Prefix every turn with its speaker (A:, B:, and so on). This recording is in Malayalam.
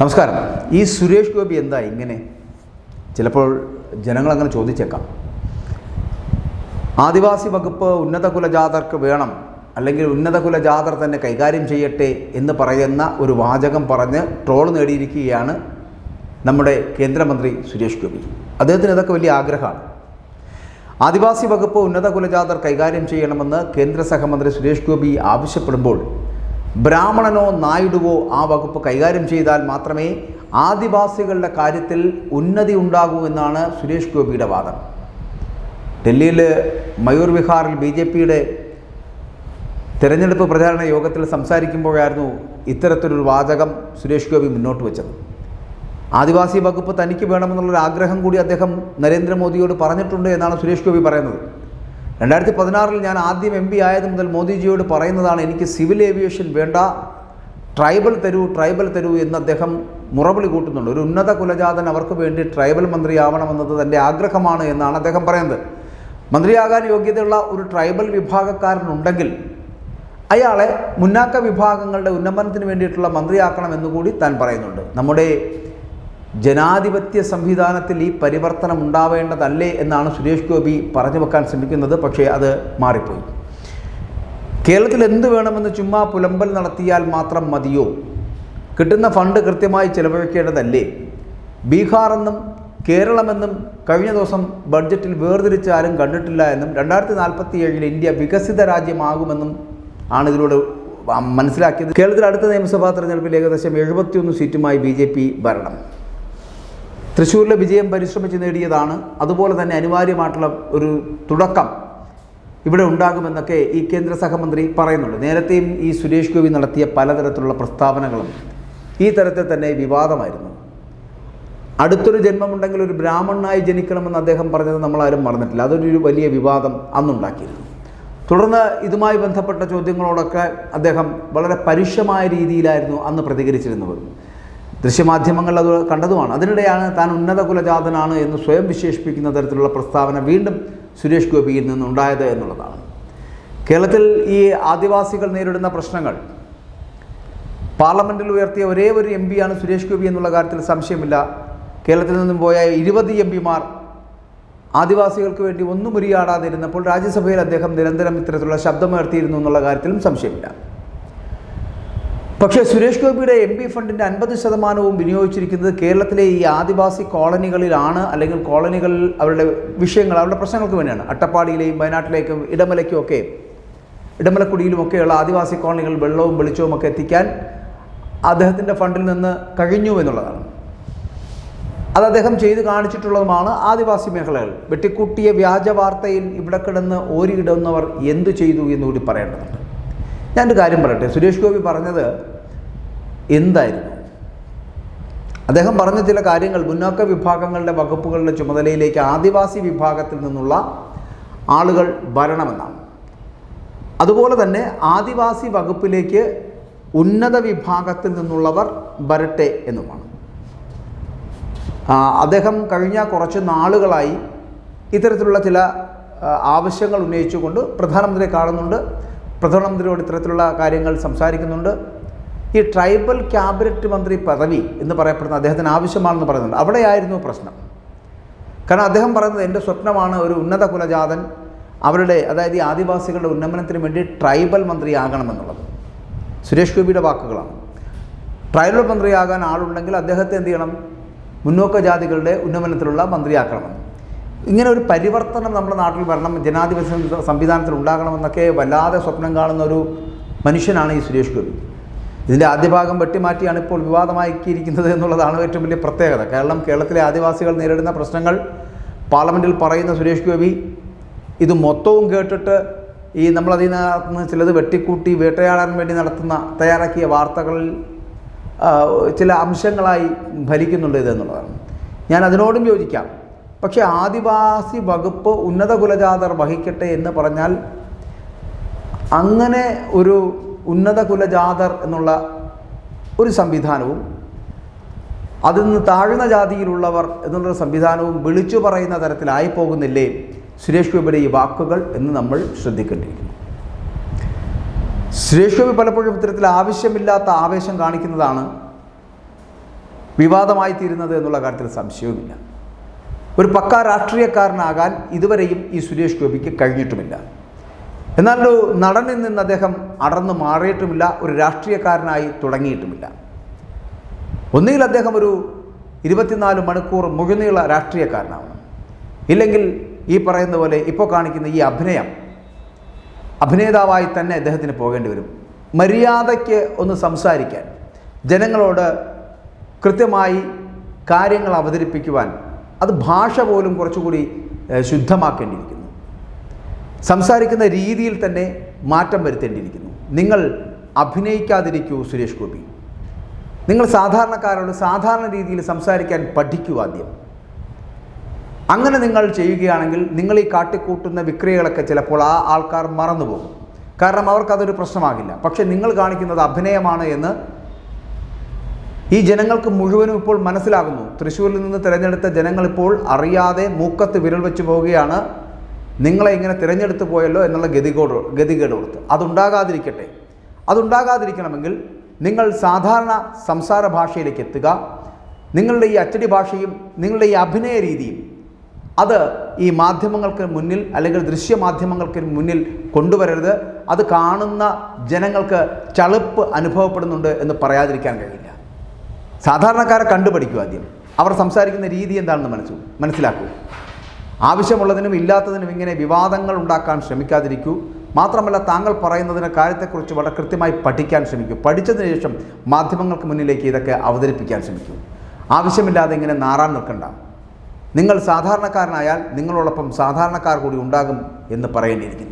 A: നമസ്കാരം ഈ സുരേഷ് ഗോപി എന്താ ഇങ്ങനെ ചിലപ്പോൾ ജനങ്ങളങ്ങനെ ചോദിച്ചേക്കാം ആദിവാസി വകുപ്പ് ഉന്നത കുലജാതർക്ക് വേണം അല്ലെങ്കിൽ ഉന്നത കുലജാതർ തന്നെ കൈകാര്യം ചെയ്യട്ടെ എന്ന് പറയുന്ന ഒരു വാചകം പറഞ്ഞ് ട്രോൾ നേടിയിരിക്കുകയാണ് നമ്മുടെ കേന്ദ്രമന്ത്രി സുരേഷ് ഗോപി അദ്ദേഹത്തിന് ഇതൊക്കെ വലിയ ആഗ്രഹമാണ് ആദിവാസി വകുപ്പ് ഉന്നത കുലജാതർ കൈകാര്യം ചെയ്യണമെന്ന് കേന്ദ്ര സഹമന്ത്രി സുരേഷ് ഗോപി ആവശ്യപ്പെടുമ്പോൾ ബ്രാഹ്മണനോ നായിഡുവോ ആ വകുപ്പ് കൈകാര്യം ചെയ്താൽ മാത്രമേ ആദിവാസികളുടെ കാര്യത്തിൽ ഉന്നതി ഉണ്ടാകൂ എന്നാണ് സുരേഷ് ഗോപിയുടെ വാദം ഡൽഹിയിൽ മയൂർ വിഹാറിൽ ബി ജെ പിയുടെ തെരഞ്ഞെടുപ്പ് പ്രചാരണ യോഗത്തിൽ സംസാരിക്കുമ്പോഴായിരുന്നു ഇത്തരത്തിലൊരു വാചകം സുരേഷ് ഗോപി മുന്നോട്ട് വെച്ചത് ആദിവാസി വകുപ്പ് തനിക്ക് വേണമെന്നുള്ളൊരു ആഗ്രഹം കൂടി അദ്ദേഹം നരേന്ദ്രമോദിയോട് പറഞ്ഞിട്ടുണ്ട് എന്നാണ് സുരേഷ് ഗോപി പറയുന്നത് രണ്ടായിരത്തി പതിനാറിൽ ഞാൻ ആദ്യം എം പി ആയത് മുതൽ മോദിജിയോട് പറയുന്നതാണ് എനിക്ക് സിവിൽ ഏവിയേഷൻ വേണ്ട ട്രൈബൽ തരൂ ട്രൈബൽ തരൂ എന്ന് അദ്ദേഹം മുറവിളി കൂട്ടുന്നുണ്ട് ഒരു ഉന്നത കുലജാതൻ അവർക്ക് വേണ്ടി ട്രൈബൽ മന്ത്രിയാവണമെന്നത് തൻ്റെ ആഗ്രഹമാണ് എന്നാണ് അദ്ദേഹം പറയുന്നത് മന്ത്രിയാകാൻ യോഗ്യതയുള്ള ഒരു ട്രൈബൽ വിഭാഗക്കാരനുണ്ടെങ്കിൽ അയാളെ മുന്നാക്ക വിഭാഗങ്ങളുടെ ഉന്നമനത്തിന് വേണ്ടിയിട്ടുള്ള മന്ത്രിയാക്കണം താൻ പറയുന്നുണ്ട് നമ്മുടെ ജനാധിപത്യ സംവിധാനത്തിൽ ഈ പരിവർത്തനം ഉണ്ടാവേണ്ടതല്ലേ എന്നാണ് സുരേഷ് ഗോപി പറഞ്ഞു വെക്കാൻ ശ്രമിക്കുന്നത് പക്ഷേ അത് മാറിപ്പോയി കേരളത്തിൽ എന്ത് വേണമെന്ന് ചുമ്മാ പുലമ്പൽ നടത്തിയാൽ മാത്രം മതിയോ കിട്ടുന്ന ഫണ്ട് കൃത്യമായി ചെലവഴിക്കേണ്ടതല്ലേ ബീഹാർ എന്നും കേരളമെന്നും കഴിഞ്ഞ ദിവസം ബഡ്ജറ്റിൽ വേർതിരിച്ചാലും ആരും കണ്ടിട്ടില്ല എന്നും രണ്ടായിരത്തി നാൽപ്പത്തി ഏഴിൽ ഇന്ത്യ വികസിത രാജ്യമാകുമെന്നും ആണ് ഇതിലൂടെ മനസ്സിലാക്കിയത് കേരളത്തിൽ അടുത്ത നിയമസഭാ തെരഞ്ഞെടുപ്പിൽ ഏകദേശം എഴുപത്തിയൊന്ന് സീറ്റുമായി ബി ജെ പി ഭരണം തൃശ്ശൂരിലെ വിജയം പരിശ്രമിച്ച് നേടിയതാണ് അതുപോലെ തന്നെ അനിവാര്യമായിട്ടുള്ള ഒരു തുടക്കം ഇവിടെ ഉണ്ടാകുമെന്നൊക്കെ ഈ കേന്ദ്ര സഹമന്ത്രി പറയുന്നുണ്ട് നേരത്തെയും ഈ സുരേഷ് ഗോപി നടത്തിയ പലതരത്തിലുള്ള പ്രസ്താവനകളും ഈ തരത്തിൽ തന്നെ വിവാദമായിരുന്നു അടുത്തൊരു ജന്മമുണ്ടെങ്കിൽ ഒരു ബ്രാഹ്മണനായി ജനിക്കണമെന്ന് അദ്ദേഹം പറഞ്ഞത് നമ്മളാരും മറന്നിട്ടില്ല അതൊരു വലിയ വിവാദം അന്നുണ്ടാക്കിയിരുന്നു തുടർന്ന് ഇതുമായി ബന്ധപ്പെട്ട ചോദ്യങ്ങളോടൊക്കെ അദ്ദേഹം വളരെ പരുഷമായ രീതിയിലായിരുന്നു അന്ന് പ്രതികരിച്ചിരുന്നത് ദൃശ്യമാധ്യമങ്ങൾ അത് കണ്ടതുമാണ് അതിനിടെയാണ് താൻ ഉന്നത കുലജാതനാണ് എന്ന് സ്വയം വിശേഷിപ്പിക്കുന്ന തരത്തിലുള്ള പ്രസ്താവന വീണ്ടും സുരേഷ് ഗോപിയിൽ നിന്നുണ്ടായത് എന്നുള്ളതാണ് കേരളത്തിൽ ഈ ആദിവാസികൾ നേരിടുന്ന പ്രശ്നങ്ങൾ പാർലമെൻറ്റിൽ ഉയർത്തിയ ഒരേ ഒരു എം പിയാണ് സുരേഷ് ഗോപി എന്നുള്ള കാര്യത്തിൽ സംശയമില്ല കേരളത്തിൽ നിന്നും പോയ ഇരുപത് എം പിമാർ ആദിവാസികൾക്ക് വേണ്ടി ഒന്നും ഉരിയാടാതിരുന്നപ്പോൾ രാജ്യസഭയിൽ അദ്ദേഹം നിരന്തരം ഇത്തരത്തിലുള്ള ശബ്ദമുയർത്തിയിരുന്നു എന്നുള്ള കാര്യത്തിലും സംശയമില്ല പക്ഷേ സുരേഷ് ഗോപിയുടെ എം പി ഫണ്ടിൻ്റെ അൻപത് ശതമാനവും വിനിയോഗിച്ചിരിക്കുന്നത് കേരളത്തിലെ ഈ ആദിവാസി കോളനികളിലാണ് അല്ലെങ്കിൽ കോളനികളിൽ അവരുടെ വിഷയങ്ങൾ അവരുടെ പ്രശ്നങ്ങൾക്ക് വേണ്ടിയാണ് അട്ടപ്പാടിയിലെയും വയനാട്ടിലേക്കും ഇടമലയ്ക്കും ഒക്കെ ഇടമലക്കുടിയിലുമൊക്കെയുള്ള ആദിവാസി കോളനികൾ വെള്ളവും വെളിച്ചവും ഒക്കെ എത്തിക്കാൻ അദ്ദേഹത്തിൻ്റെ ഫണ്ടിൽ നിന്ന് കഴിഞ്ഞു എന്നുള്ളതാണ് അത് അദ്ദേഹം ചെയ്തു കാണിച്ചിട്ടുള്ളതുമാണ് ആദിവാസി മേഖലകൾ വെട്ടിക്കൂട്ടിയ വ്യാജ വാർത്തയിൽ ഇവിടെ കിടന്ന് ഓരിയിടുന്നവർ എന്തു ചെയ്തു എന്നുകൂടി പറയേണ്ടതുണ്ട് ഞാനൊരു കാര്യം പറയട്ടെ സുരേഷ് ഗോപി പറഞ്ഞത് എന്തായിരുന്നു അദ്ദേഹം പറഞ്ഞ ചില കാര്യങ്ങൾ മുന്നോക്ക വിഭാഗങ്ങളുടെ വകുപ്പുകളുടെ ചുമതലയിലേക്ക് ആദിവാസി വിഭാഗത്തിൽ നിന്നുള്ള ആളുകൾ വരണമെന്നാണ് അതുപോലെ തന്നെ ആദിവാസി വകുപ്പിലേക്ക് ഉന്നത വിഭാഗത്തിൽ നിന്നുള്ളവർ വരട്ടെ എന്നുമാണ് അദ്ദേഹം കഴിഞ്ഞ കുറച്ച് നാളുകളായി ഇത്തരത്തിലുള്ള ചില ആവശ്യങ്ങൾ ഉന്നയിച്ചുകൊണ്ട് പ്രധാനമന്ത്രിയെ കാണുന്നുണ്ട് പ്രധാനമന്ത്രിയോട് ഇത്തരത്തിലുള്ള കാര്യങ്ങൾ സംസാരിക്കുന്നുണ്ട് ഈ ട്രൈബൽ ക്യാബിനറ്റ് മന്ത്രി പദവി എന്ന് പറയപ്പെടുന്ന അദ്ദേഹത്തിന് ആവശ്യമാണെന്ന് പറയുന്നുണ്ട് അവിടെയായിരുന്നു പ്രശ്നം കാരണം അദ്ദേഹം പറയുന്നത് എൻ്റെ സ്വപ്നമാണ് ഒരു ഉന്നത കുലജാതൻ അവരുടെ അതായത് ഈ ആദിവാസികളുടെ ഉന്നമനത്തിന് വേണ്ടി ട്രൈബൽ മന്ത്രിയാകണമെന്നുള്ളത് സുരേഷ് ഗോപിയുടെ വാക്കുകളാണ് ട്രൈബൽ മന്ത്രിയാകാൻ ആളുണ്ടെങ്കിൽ അദ്ദേഹത്തെ എന്ത് ചെയ്യണം മുന്നോക്ക ജാതികളുടെ ഉന്നമനത്തിലുള്ള മന്ത്രിയാക്കണമെന്ന് ഇങ്ങനെ ഒരു പരിവർത്തനം നമ്മുടെ നാട്ടിൽ വരണം ജനാധിപത്യ സംവിധാനത്തിൽ ഉണ്ടാകണമെന്നൊക്കെ വല്ലാതെ സ്വപ്നം കാണുന്ന ഒരു മനുഷ്യനാണ് ഈ സുരേഷ് ഗോപി ഇതിൻ്റെ ആദ്യ ഭാഗം വെട്ടിമാറ്റിയാണ് ഇപ്പോൾ വിവാദമാക്കിയിരിക്കുന്നത് എന്നുള്ളതാണ് ഏറ്റവും വലിയ പ്രത്യേകത കാരണം കേരളത്തിലെ ആദിവാസികൾ നേരിടുന്ന പ്രശ്നങ്ങൾ പാർലമെൻറ്റിൽ പറയുന്ന സുരേഷ് ഗോപി ഇത് മൊത്തവും കേട്ടിട്ട് ഈ നമ്മളതിൽ നിന്ന് ചിലത് വെട്ടിക്കൂട്ടി വേട്ടയാടാൻ വേണ്ടി നടത്തുന്ന തയ്യാറാക്കിയ വാർത്തകളിൽ ചില അംശങ്ങളായി ഭരിക്കുന്നുണ്ട് ഇതെന്നുള്ളതാണ് ഞാൻ അതിനോടും യോജിക്കാം പക്ഷേ ആദിവാസി വകുപ്പ് ഉന്നത കുലജാതർ വഹിക്കട്ടെ എന്ന് പറഞ്ഞാൽ അങ്ങനെ ഒരു ഉന്നത കുലജാതർ എന്നുള്ള ഒരു സംവിധാനവും അതിൽ നിന്ന് താഴ്ന്ന ജാതിയിലുള്ളവർ എന്നുള്ള സംവിധാനവും വിളിച്ചു പറയുന്ന തരത്തിലായി പോകുന്നില്ലേ സുരേഷ് ഗോപിയുടെ ഈ വാക്കുകൾ എന്ന് നമ്മൾ ശ്രദ്ധിക്കേണ്ടിയിരിക്കുന്നു സുരേഷ് ഗോപി പലപ്പോഴും ഇത്തരത്തിൽ ആവശ്യമില്ലാത്ത ആവേശം കാണിക്കുന്നതാണ് വിവാദമായി തീരുന്നത് എന്നുള്ള കാര്യത്തിൽ സംശയവുമില്ല ഒരു പക്കാ രാഷ്ട്രീയക്കാരനാകാൻ ഇതുവരെയും ഈ സുരേഷ് ഗോപിക്ക് കഴിഞ്ഞിട്ടുമില്ല എന്നാൽ ഒരു നടനിൽ നിന്ന് അദ്ദേഹം അടർന്നു മാറിയിട്ടുമില്ല ഒരു രാഷ്ട്രീയക്കാരനായി തുടങ്ങിയിട്ടുമില്ല ഒന്നുകിൽ അദ്ദേഹം ഒരു ഇരുപത്തിനാല് മണിക്കൂർ മുഴുനീള രാഷ്ട്രീയക്കാരനാവണം ഇല്ലെങ്കിൽ ഈ പറയുന്ന പോലെ ഇപ്പോൾ കാണിക്കുന്ന ഈ അഭിനയം അഭിനേതാവായി തന്നെ അദ്ദേഹത്തിന് പോകേണ്ടി വരും മര്യാദയ്ക്ക് ഒന്ന് സംസാരിക്കാൻ ജനങ്ങളോട് കൃത്യമായി കാര്യങ്ങൾ അവതരിപ്പിക്കുവാൻ അത് ഭാഷ പോലും കുറച്ചുകൂടി ശുദ്ധമാക്കേണ്ടിയിരിക്കുന്നു സംസാരിക്കുന്ന രീതിയിൽ തന്നെ മാറ്റം വരുത്തേണ്ടിയിരിക്കുന്നു നിങ്ങൾ അഭിനയിക്കാതിരിക്കൂ സുരേഷ് ഗോപി നിങ്ങൾ സാധാരണക്കാരോട് സാധാരണ രീതിയിൽ സംസാരിക്കാൻ പഠിക്കൂ ആദ്യം അങ്ങനെ നിങ്ങൾ ചെയ്യുകയാണെങ്കിൽ നിങ്ങൾ ഈ കാട്ടിക്കൂട്ടുന്ന വിക്രിയകളൊക്കെ ചിലപ്പോൾ ആ ആൾക്കാർ മറന്നുപോകും കാരണം അവർക്കതൊരു പ്രശ്നമാകില്ല പക്ഷേ നിങ്ങൾ കാണിക്കുന്നത് അഭിനയമാണ് എന്ന് ഈ ജനങ്ങൾക്ക് മുഴുവനും ഇപ്പോൾ മനസ്സിലാകുന്നു തൃശ്ശൂരിൽ നിന്ന് തിരഞ്ഞെടുത്ത ജനങ്ങൾ ഇപ്പോൾ അറിയാതെ മൂക്കത്ത് വിരൽ വെച്ച് പോവുകയാണ് നിങ്ങളെ ഇങ്ങനെ തിരഞ്ഞെടുത്ത് പോയല്ലോ എന്നുള്ള ഗതികോട് ഗതികേട് കൊടുത്ത് അതുണ്ടാകാതിരിക്കട്ടെ അതുണ്ടാകാതിരിക്കണമെങ്കിൽ നിങ്ങൾ സാധാരണ സംസാര ഭാഷയിലേക്ക് എത്തുക നിങ്ങളുടെ ഈ അച്ചടി ഭാഷയും നിങ്ങളുടെ ഈ അഭിനയ രീതിയും അത് ഈ മാധ്യമങ്ങൾക്ക് മുന്നിൽ അല്ലെങ്കിൽ ദൃശ്യമാധ്യമങ്ങൾക്ക് മുന്നിൽ കൊണ്ടുവരരുത് അത് കാണുന്ന ജനങ്ങൾക്ക് ചളുപ്പ് അനുഭവപ്പെടുന്നുണ്ട് എന്ന് പറയാതിരിക്കാൻ കഴിയില്ല സാധാരണക്കാരെ കണ്ടുപഠിക്കുക ആദ്യം അവർ സംസാരിക്കുന്ന രീതി എന്താണെന്ന് മനസ്സു മനസ്സിലാക്കൂ ആവശ്യമുള്ളതിനും ഇല്ലാത്തതിനും ഇങ്ങനെ വിവാദങ്ങൾ ഉണ്ടാക്കാൻ ശ്രമിക്കാതിരിക്കൂ മാത്രമല്ല താങ്കൾ പറയുന്നതിന് കാര്യത്തെക്കുറിച്ച് വളരെ കൃത്യമായി പഠിക്കാൻ ശ്രമിക്കൂ പഠിച്ചതിന് ശേഷം മാധ്യമങ്ങൾക്ക് മുന്നിലേക്ക് ഇതൊക്കെ അവതരിപ്പിക്കാൻ ശ്രമിക്കൂ ആവശ്യമില്ലാതെ ഇങ്ങനെ നാറാൻ നിൽക്കണ്ട നിങ്ങൾ സാധാരണക്കാരനായാൽ നിങ്ങളോടൊപ്പം സാധാരണക്കാർ കൂടി ഉണ്ടാകും എന്ന് പറയേണ്ടിയിരിക്കുന്നു